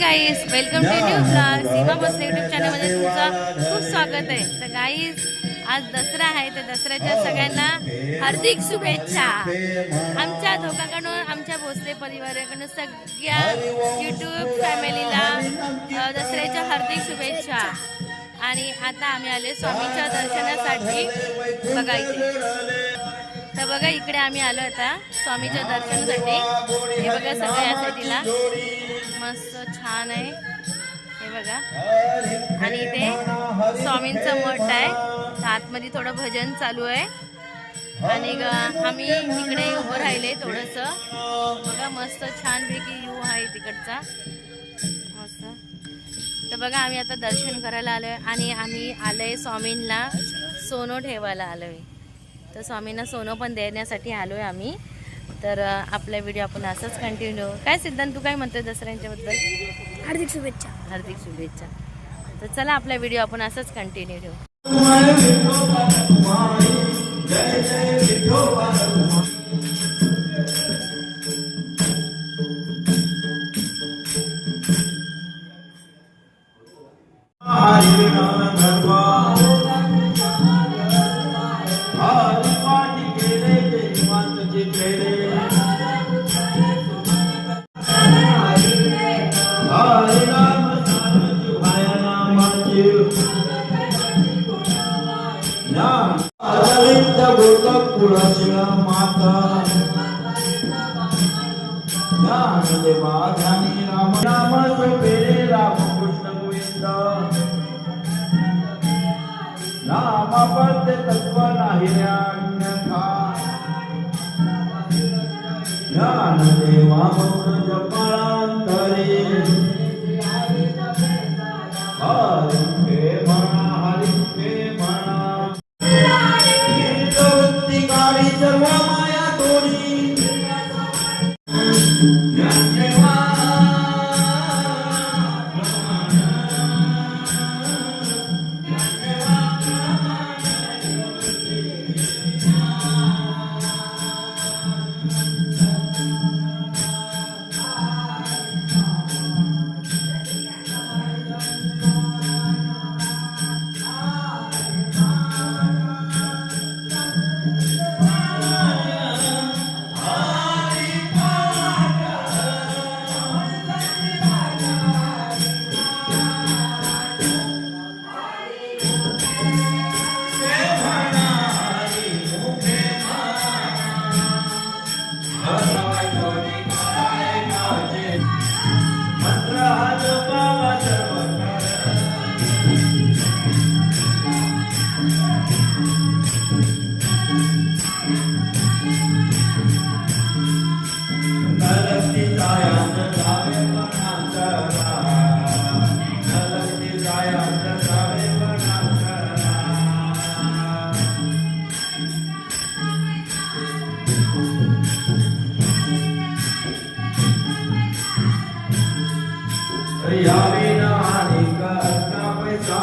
Guys welcome to new blog Seema Basle YouTube चॅनलमध्ये तुमचं खूप स्वागत आहे. तर गाईज आज दसरा आहे तर दसऱ्याच्या सगळ्यांना हार्दिक शुभेच्छा. आमच्या दोघांकडून आमच्या भोसले परिवाराकडून सगळ्या युट्यूब फॅमिलीला दसऱ्याच्या हार्दिक शुभेच्छा. आणि आता आम्ही आले स्वामीच्या दर्शनासाठी. बघा इथे. तर बघा इकडे आम्ही आलो आता स्वामीच्या दर्शनासाठी. हे बघा सगळं या साईडला मस्त छान आहे. हे बघा. आणि इथे स्वामींचं मठ आहे. आतमध्ये थोडं भजन चालू आहे. आणि ग- आम्ही इकडे उभं राहिले थोडंसं. बघा मस्त छानपैकी व्यू आहे तिकडचा. मस्त. तर बघा आम्ही आता दर्शन करायला आलोय. आणि आम्ही आलोय स्वामींना सोनं ठेवायला आलोय. तर स्वामींना सोनं पण देण्यासाठी आलोय आम्ही. तर आपला व्हिडिओ आपण असंच कंटिन्यू काय सिद्धांत तू काय म्हणतोय दसऱ्यांच्याबद्दल हार्दिक शुभेच्छा. हार्दिक शुभेच्छा. तर चला आपला व्हिडिओ आपण असंच कंटिन्यू ठेवू. ज्ञानदेवा ध्यानी राम। राम सोपेरे राम कृष्ण गोविंद राम पद्य तत्व नाही अन्यथा।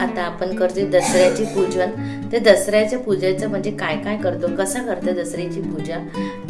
आता आपण करतोय दसऱ्याची पूजन ते दसऱ्याच्या पूजेचं म्हणजे काय काय करतो कसा करतो दसऱ्याची पूजा?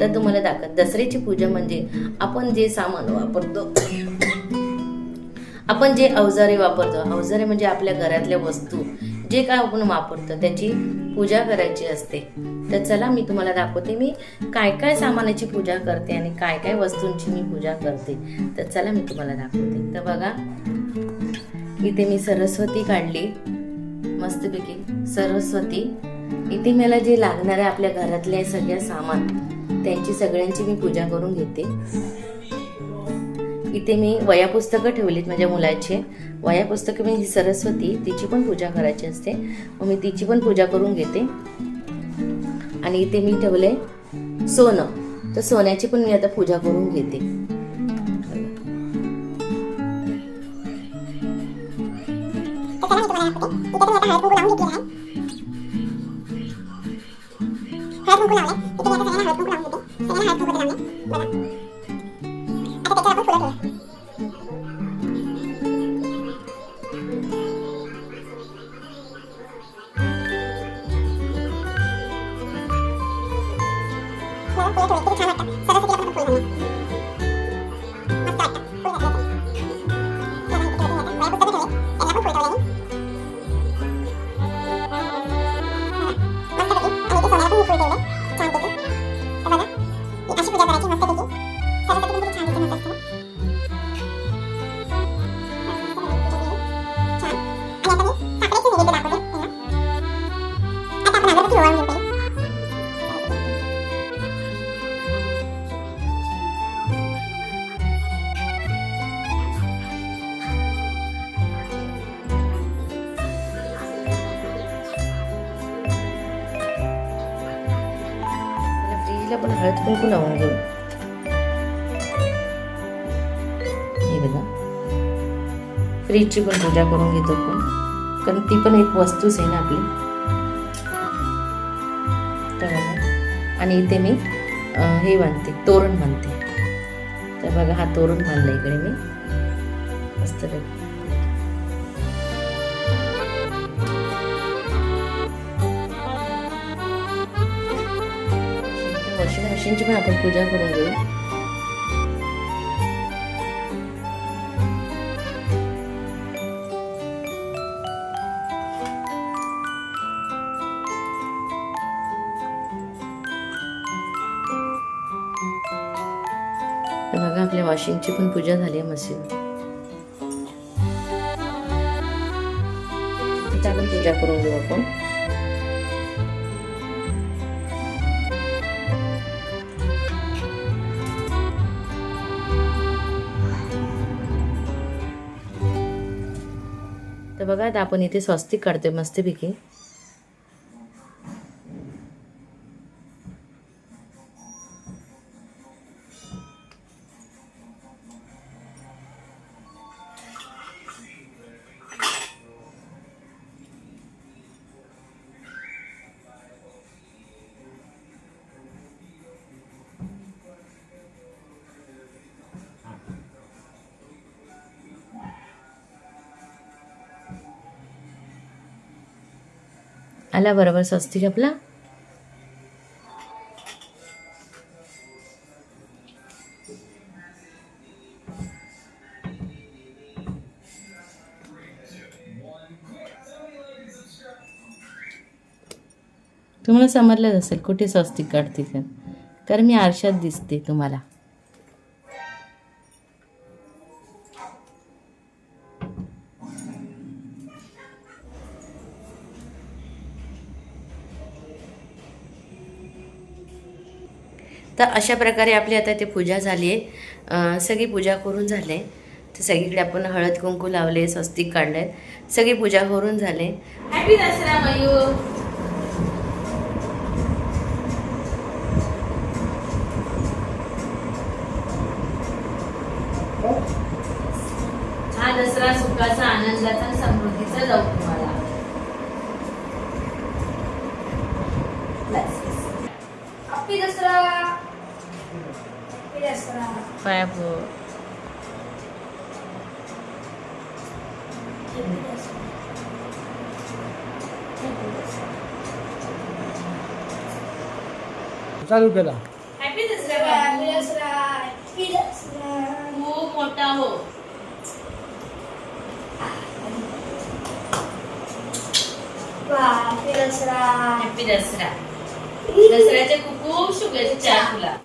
तर तुम्हाला दाखवत. दसऱ्याची पूजा म्हणजे आपण जे सामान वापरतो आपण जे अवजारे वापरतो. अवजारे म्हणजे आपल्या घरातल्या वस्तू. जे काय आपण वापरतो त्याची पूजा करायची असते. तर चला मी तुम्हाला दाखवते मी काय काय सामानाची पूजा करते आणि काय काय वस्तूंची मी पूजा करते. तर चला मी तुम्हाला दाखवते. तर बघा इथे मी सरस्वती काढली. मस्तपैकी. सरस्वती. इथे मला जे लागणार आहे आपल्या घरातले सगळ्या सामान त्यांची सगळ्यांची मी पूजा करून घेते. इथे मी वया पुस्तकं ठेवलीत माझ्या मुलाचे. वया पुस्तकं मी ही सरस्वती तिची पण पूजा करायची असते. मग मी तिची पण पूजा करून घेते. आणि इथे मी ठेवले सोनं. तर सोन्याची पण मी आता पूजा करून घेते. हळद कुंकू लावले तिथे आता सगळ्यांना हळद कुंकू लावून देते सगळ्यांना हळद कुंकू लावले बघा आपण पण हळद कुंकू लावून घेऊ. हे बघा. फ्रीजची पण पूजा करून घेतो आपण. कारण ती पण एक वस्तूच आहे ना आपली. तर बघा. आणि इथे मी हे बांधते तोरण बांधते. तर बघा हा तोरण बांधला इकडे मी. मस्त वॉशिंग मशीनची पण आपण पूजा करून घेऊ तर बघा आपल्या वॉशिंगची पण पूजा झाली आहे मशीन तिचा पण पूजा करून घेऊ आपण. तर बघा आता आपण इथे स्वस्तिक काढतोय मस्तपैकी. आला बरोबर स्वस्तिक आपला? तुम्हाला समजलंच असेल कुठे स्वस्तिक काढते कारण मी आरशात दिसते तुम्हाला. तर अशा प्रकारे आपली आता ते पूजा झाली आहे. सगळी पूजा करून झाले. तर सगळीकडे आपण हळद कुंकू लावले स्वस्तिक काढले सगळी पूजा करून झाले. हॅपी दसरा मयूर. हा दसरा सुखाचा आनंदाचा समृद्धीचा जाऊ तुम्हाला. हॅपी दसरा. दसरा पाया पड. चालू केला हॅपी दसरा बाबू. हॅपी दसरा हॅपी दसरा खूप मोठा हो हॅपी दसरा हॅपी दसरा दसऱ्याच्या खूप खूप शुभेच्छा तुला